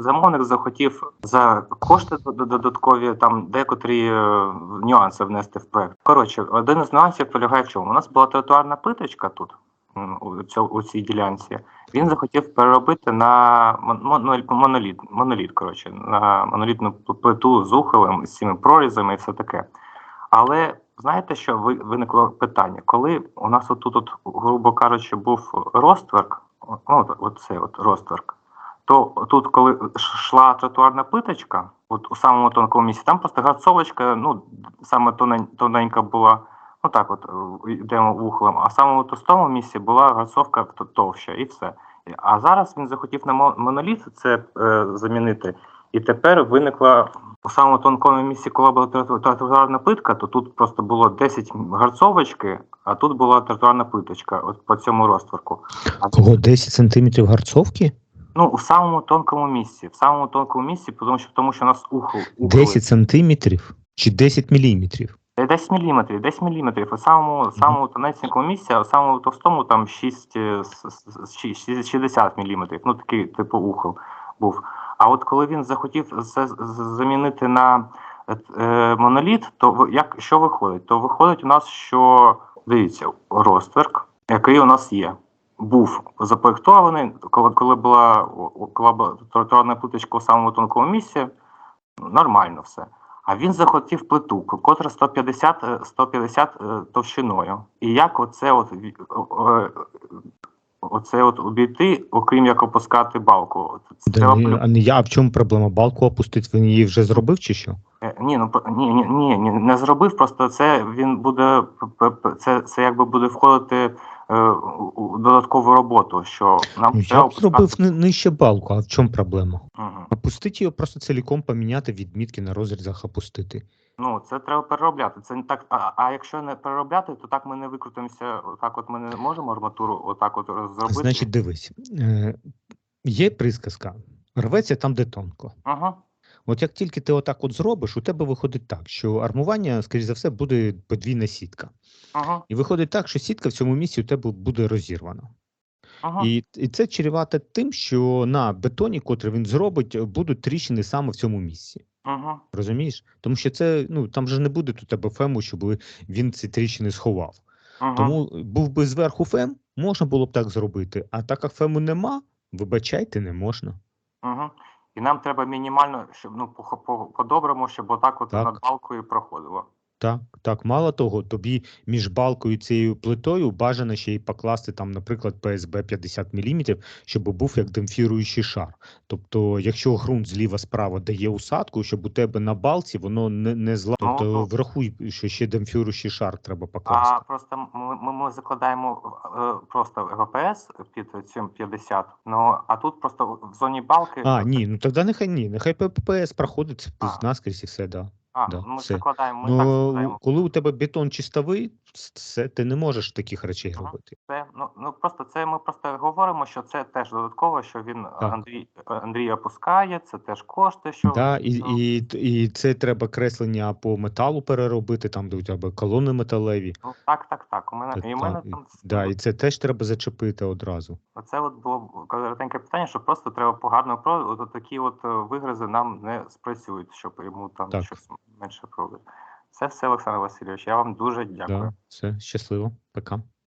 замовник захотів за кошти додаткові там декотрі е, нюанси внести в проект. Коротше, один із нюансів полягає в чому? У нас була тротуарна плиточка тут. У, цій ділянці він захотів переробити на моноліт, моноліт, коротше, на монолітну плиту з ухилем, з цими прорізами і все таке. Але знаєте, що виникло питання? Коли у нас отут, от, грубо кажучи, був розтверк, о- от, оцей от розтверк, то тут, коли йшла тротуарна плиточка, от у самому тонкому місці, там просто гарцовочка, ну, саме тоненька була, ну так от, е, йдемо вухлем, а в самому товстому місці була гарцовка товща, і все. А зараз він захотів на моноліт це е, замінити, і тепер виникла у самому тонкому місці, коли була тротуарна плитка, то тут просто було 10 гарцовочки, а тут була тротуарна плиточка, от по цьому розтворку. А Кого 10 сантиметрів гарцовки? Ну, у самому тонкому місці, в самому тонкому місці, тому що тому що у нас ухо 10 сантиметрів чи 10 міліметрів? 10 міліметрів, 10 міліметрів. У самому самому тонесенькому місці, а у самому товстому там 6, е, с- с- с- 6 60 міліметрів. Ну такий типу ухил був. А от коли він захотів це замінити на е, е, моноліт, то як що виходить? То виходить у нас, що дивіться, розтверк, який у нас є. Був запроєктований, коли, коли була тротуарна плиточка у самому тонкому місці, нормально все. А він захотів плиту, котра 150, е, 150 е, товщиною. І як оце от, е, оце от обійти, окрім як опускати балку? Це Да, треба а не я, а в чому проблема? Балку опустити, він її вже зробив чи що? Ні, ну ні, ні, ні, ні, не зробив. Просто це він буде це, це якби буде входити е, у додаткову роботу. Що нам Ну, треба я б зробив ни- нижче балку, а в чому проблема? Мгм. Опустити його просто ціліком поміняти, відмітки на розрізах опустити. Ну, це треба переробляти. Це не так. А, а якщо не переробляти, то так ми не викрутимося. Так, от ми не можемо арматуру отак от зробити. Значить, дивись, е, є присказка, рветься там, де тонко. Ага. От як тільки ти отак от зробиш, у тебе виходить так, що армування, скоріш за все, буде подвійна сітка. Ага. І виходить так, що сітка в цьому місці у тебе буде розірвана. Ага. І, і це чревато тим, що на бетоні, котрий він зробить, будуть тріщини саме в цьому місці. Ага. Розумієш? Тому що це ну там же не буде у тебе фему, щоб він ці тріщини сховав. Ага. Тому був би зверху фем, можна було б так зробити. А так як фему нема, вибачайте, не можна. Ага. І нам треба мінімально, щоб ну по- по- по-доброму, щоб отак от Так. над балкою проходило. Так, так, мало того, тобі між балкою і цією плитою бажано ще й покласти там, наприклад, ПСБ 50 мм, щоб був як демпфіруючий шар. Тобто, якщо ґрунт зліва справа дає усадку, щоб у тебе на балці воно не, не зла. Ну, Тобто ну. врахуй, що ще демпфіруючий шар треба покласти. А просто ми, ми, ми закладаємо е, просто ВПС під цим 50, ну а тут просто в зоні балки. А, ні, ну тоді нехай ні, нехай ППС проходить А. наскрізь і все, да. А, да, ми все. закладаємо, ми так Ну, закладаємо. коли у тебе бетон чистовий, це ти не можеш таких речей Ага. робити. Це ну, ну просто це ми просто говоримо, що це теж додатково, що він Так. Андрій Андрій опускає, це теж кошти, що Да, і, і, і це треба креслення по металу переробити, там, у тебе колони металеві. ну так, так, так. У мене Так, і в мене і- там Да, і це теж треба зачепити одразу. Оце от було коротеньке питання, що просто треба погано про от такі от е, вигризи нам не спрацюють, щоб йому там Так. щось менше пробити. Це все, Олександр Васильович. Я вам дуже дякую. Да, все, щасливо, пока.